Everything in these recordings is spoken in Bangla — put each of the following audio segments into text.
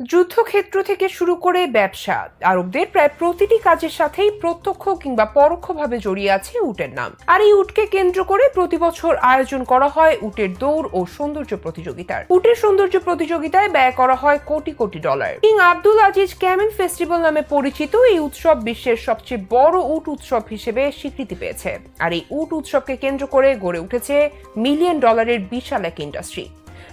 যুদ্ধক্ষেত্র থেকে শুরু করে ব্যবসা, আরবদের প্রায় প্রতিটি কাজের সাথেই প্রত্যক্ষ কিংবা পরোক্ষভাবে জড়িয়ে আছে উটের নাম। আর এই উটকে কেন্দ্র করে প্রতি বছর আয়োজন করা হয় উটের দৌড় ও সৌন্দর্য প্রতিযোগিতার। উটের সৌন্দর্য প্রতিযোগিতায় ব্যয় করা হয় crore crore dollar. King Abdul Aziz camel festival নামে পরিচিত এই উৎসব বিশ্বের সবচেয়ে বড় উট উৎসব হিসেবে স্বীকৃতি পেয়েছে। আর এই উট উৎসবকে কেন্দ্র করে গড়ে উঠেছে মিলিয়ন ডলারের বিশাল এক ইন্ডাস্ট্রি।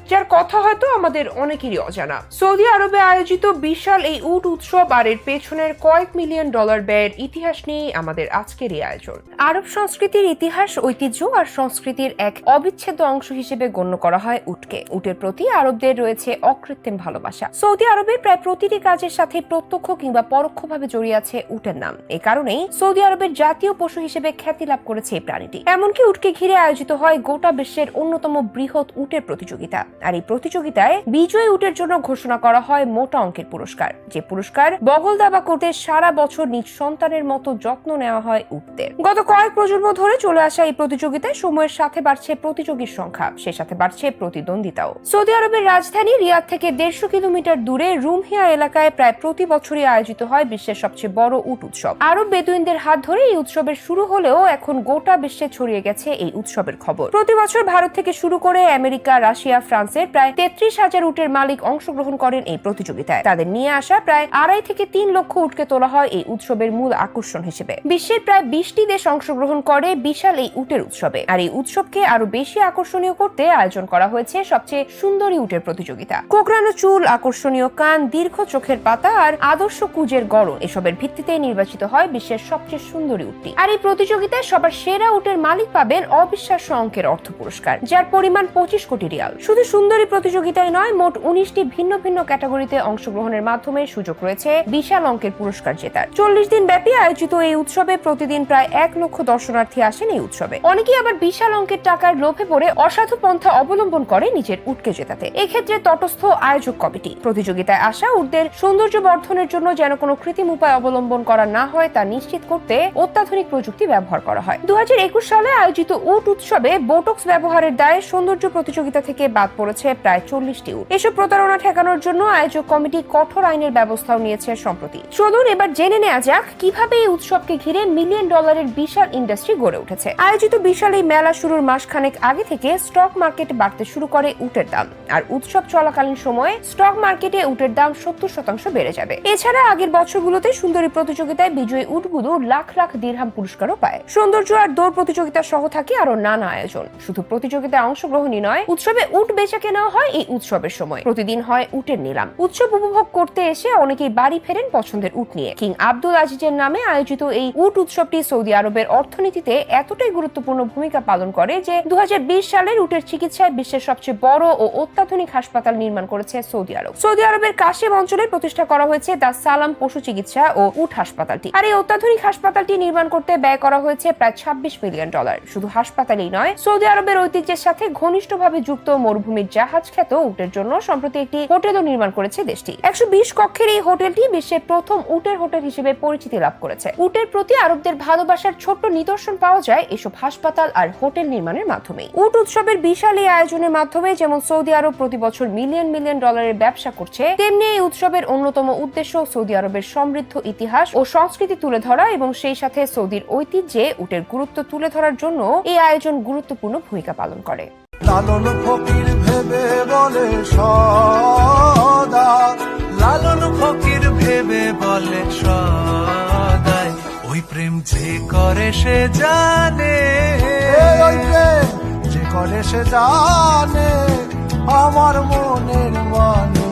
যার কথা হয়তো আমাদের অনেকেরই অজানা। সৌদি আরবে আয়োজিত বিশাল এই উট উৎসব আর এর পেছনের কয়েক মিলিয়ন ডলার ব্যয়ের ইতিহাস নিয়ে আমাদের আজকের এই আয়োজন। আরব সংস্কৃতির ইতিহাস, ঐতিহ্য আর সংস্কৃতির এক অবিচ্ছেদ্য অংশ হিসেবে গণ্য করা হয় উটকে। উটের প্রতি আরবদের রয়েছে অকৃত্রিম ভালোবাসা। সৌদি আরবের প্রায় প্রতিটি কাজের সাথে প্রত্যক্ষ কিংবা পরোক্ষভাবে জড়িয়ে আছে উটের নাম। এ কারণেই সৌদি আরবের জাতীয় পশু হিসেবে খ্যাতি লাভ করেছে এই প্রাণীটি। এমনকি উটকে ঘিরে আয়োজিত হয় গোটা বিশ্বের অন্যতম বৃহৎ উটের প্রতিযোগিতা। আর এই প্রতিযোগিতায় বিজয়ী উটের জন্য ঘোষণা করা হয় মোটা অঙ্কের পুরস্কার, যে পুরস্কার বগল দাবা করতে সারা বছর নিজ সন্তানের মতো যত্ন নেওয়া হয় উটদের। গত কয়েক প্রজন্ম ধরে চলে আসা এই প্রতিযোগিতায় সময়ের সাথে বাড়ছে প্রতিযোগীর সংখ্যা, সে সাথে বাড়ছে প্রতিদ্বন্দ্বিতাও। সৌদি আরবের রাজধানী রিয়াদ থেকে দেড়শো কিলোমিটার দূরে রুমহিয়া এলাকায় প্রায় প্রতি বছরই আয়োজিত হয় বিশ্বের সবচেয়ে বড় উট উৎসব। আরব বেদুইনদের হাত ধরে এই উৎসবের শুরু হলেও এখন গোটা বিশ্বে ছড়িয়ে গেছে এই উৎসবের খবর। প্রতি বছর ভারত থেকে শুরু করে আমেরিকা, রাশিয়া ফ্রান্সের প্রায় তেত্রিশ হাজার উটের মালিক অংশগ্রহণ করেন এই প্রতিযোগিতায়। তাদের নিয়ে আসা প্রায় আড়াই থেকে তিন লক্ষ উটকে তোলা হয় এই উৎসবের মূল আকর্ষণ হিসেবে। বিশ্বের প্রায় বিশটি দেশ অংশগ্রহণ করে বিশাল এই উটের উৎসবে। আর এই উৎসবকে আরও বেশি আকর্ষণীয় করতে আয়োজন করা হয়েছে সবচেয়ে সুন্দরী উটের প্রতিযোগিতা। কোকড়ানো চুল, আকর্ষণীয় কান, দীর্ঘ চোখের পাতা আর আদর্শ কুজের গড়ন এসবের ভিত্তিতে নির্বাচিত হয় বিশ্বের সবচেয়ে সুন্দরী উটটি। আর এই প্রতিযোগিতায় সবার সেরা উটের মালিক পাবেন অবিশ্বাস্য অঙ্কের অর্থ পুরস্কার, যার পরিমাণ পঁচিশ কোটি রিয়াল। শুধু সুন্দরী প্রতিযোগিতায় নয়, মোট উনিশটি ভিন্ন ভিন্ন ক্যাটাগরিতে অংশগ্রহণের মাধ্যমে সুযোগ রয়েছে বিশাল অঙ্কের পুরস্কার জেতার। চল্লিশ দিন ব্যাপী আয়োজিত এই উৎসবে প্রতিদিন প্রায় এক লক্ষ দর্শনার্থী আসেন এই উৎসবে। অনেকেই আবার বিশাল অঙ্কের টাকার লোভে পড়ে অসাধু পন্থা অবলম্বন করে নিজের উটকে জেতাতে। এক্ষেত্রে তটস্থ আয়োজক কমিটি। প্রতিযোগিতায় আসা উটদের সৌন্দর্য বর্ধনের জন্য যেন কোনো কৃত্রিম উপায় অবলম্বন করা না হয়, তা নিশ্চিত করতে অত্যাধুনিক প্রযুক্তি ব্যবহার করা হয়। দু হাজার একুশ সালে আয়োজিত উট উৎসবে বোটক্স ব্যবহারের দায়ে সৌন্দর্য প্রতিযোগিতা থেকে বাদ পড়েছে প্রায় চল্লিশটি এসব প্রতারণা ঠেকানোর জন্য আয়োজক কমিটি কঠোর আইনের ব্যবস্থাও নিয়েছে সম্প্রতি। চলুন এবার জেনে নেওয়া যাক কীভাবে এই উৎসবকে ঘিরে মিলিয়ন ডলারের বিশাল ইন্ডাস্ট্রি গড়ে উঠেছে। আয়োজিত বিশাল এই মেলা শুরুর মাসখানেক আগে থেকে স্টক মার্কেটে বাড়তে শুরু করে উটের দাম। আর উৎসব চলাকালীন সময়ে স্টক মার্কেটে উটের দাম সত্তর শতাংশ বেড়ে যাবে। এছাড়া আগের বছরগুলোতে সুন্দরী প্রতিযোগিতায় বিজয়ী উটগুলো লাখ লাখ দিরহাম পুরস্কারও পায়। সৌন্দর্য আর দৌড় প্রতিযোগিতা সহ থাকে আরও নানা আয়োজন। শুধু প্রতিযোগিতায় অংশগ্রহণই নয়, উৎসবে উট বেচা হয় এই উৎসবের সময়। প্রতিদিন হয় উটের নিলাম। উৎসব উপভোগ করতে এসে অনেকেই বাড়ি ফেরেন পছন্দের উট নিয়ে। কিং আব্দুল আজিজের নামে আয়োজিত এই উট উৎসবটি সৌদি আরবের অর্থনীতিতে এতটাই গুরুত্বপূর্ণ ভূমিকা পালন করে যে দু সালের উটের চিকিৎসায় বিশ্বের সবচেয়ে বড় ও অত্যাধুনিক হাসপাতাল নির্মাণ করেছে সৌদি আরব। সৌদি আরবের কাশেম অঞ্চলে প্রতিষ্ঠা করা হয়েছে দা সালাম পশু চিকিৎসা ও উট হাসপাতালটি। আর এই অত্যাধুনিক হাসপাতালটি নির্মাণ করতে ব্যয় করা হয়েছে প্রায় ছাব্বিশ মিলিয়ন ডলার। শুধু হাসপাতালেই নয়, সৌদি আরবের ঐতিহ্যের সাথে ঘনিষ্ঠভাবে যুক্ত মরুভূমির জাহাজ খ্যাত উটের জন্য সম্প্রতি একটি হোটেলও নির্মাণ করেছে দেশটি। একশো বিশ কক্ষের এই হোটেলটি বিশ্বের প্রথম উটের হোটেল হিসেবে পরিচিতি লাভ করেছে। উটের প্রতি আরবদের ভালোবাসার ছোট্ট নিদর্শন পাওয়া যায় এসব হাসপাতাল আর হোটেল নির্মাণের মাধ্যমে উট উৎসবের বিশাল এই আয়োজনের মাধ্যমে যেমন সৌদি আরব প্রতি বছর মিলিয়ন মিলিয়ন ডলারের ব্যবসা করছে, তেমনি এই উৎসবের অন্যতম উদ্দেশ্য সৌদি আরবের সমৃদ্ধ ইতিহাস ও সংস্কৃতি তুলে ধরা এবং সেই সাথে সৌদির ঐতিহ্যে উটের গুরুত্ব তুলে ধরার জন্য এই আয়োজন গুরুত্বপূর্ণ ভূমিকা পালন করে। লালন ফকির ভেবে বলে সদা। লালন ফকির ভেবে বলে সদাই। ওই প্রেম যে করে সে জানে। ওই প্রেম। যে করে সে জানে। আমার মনের মানুষের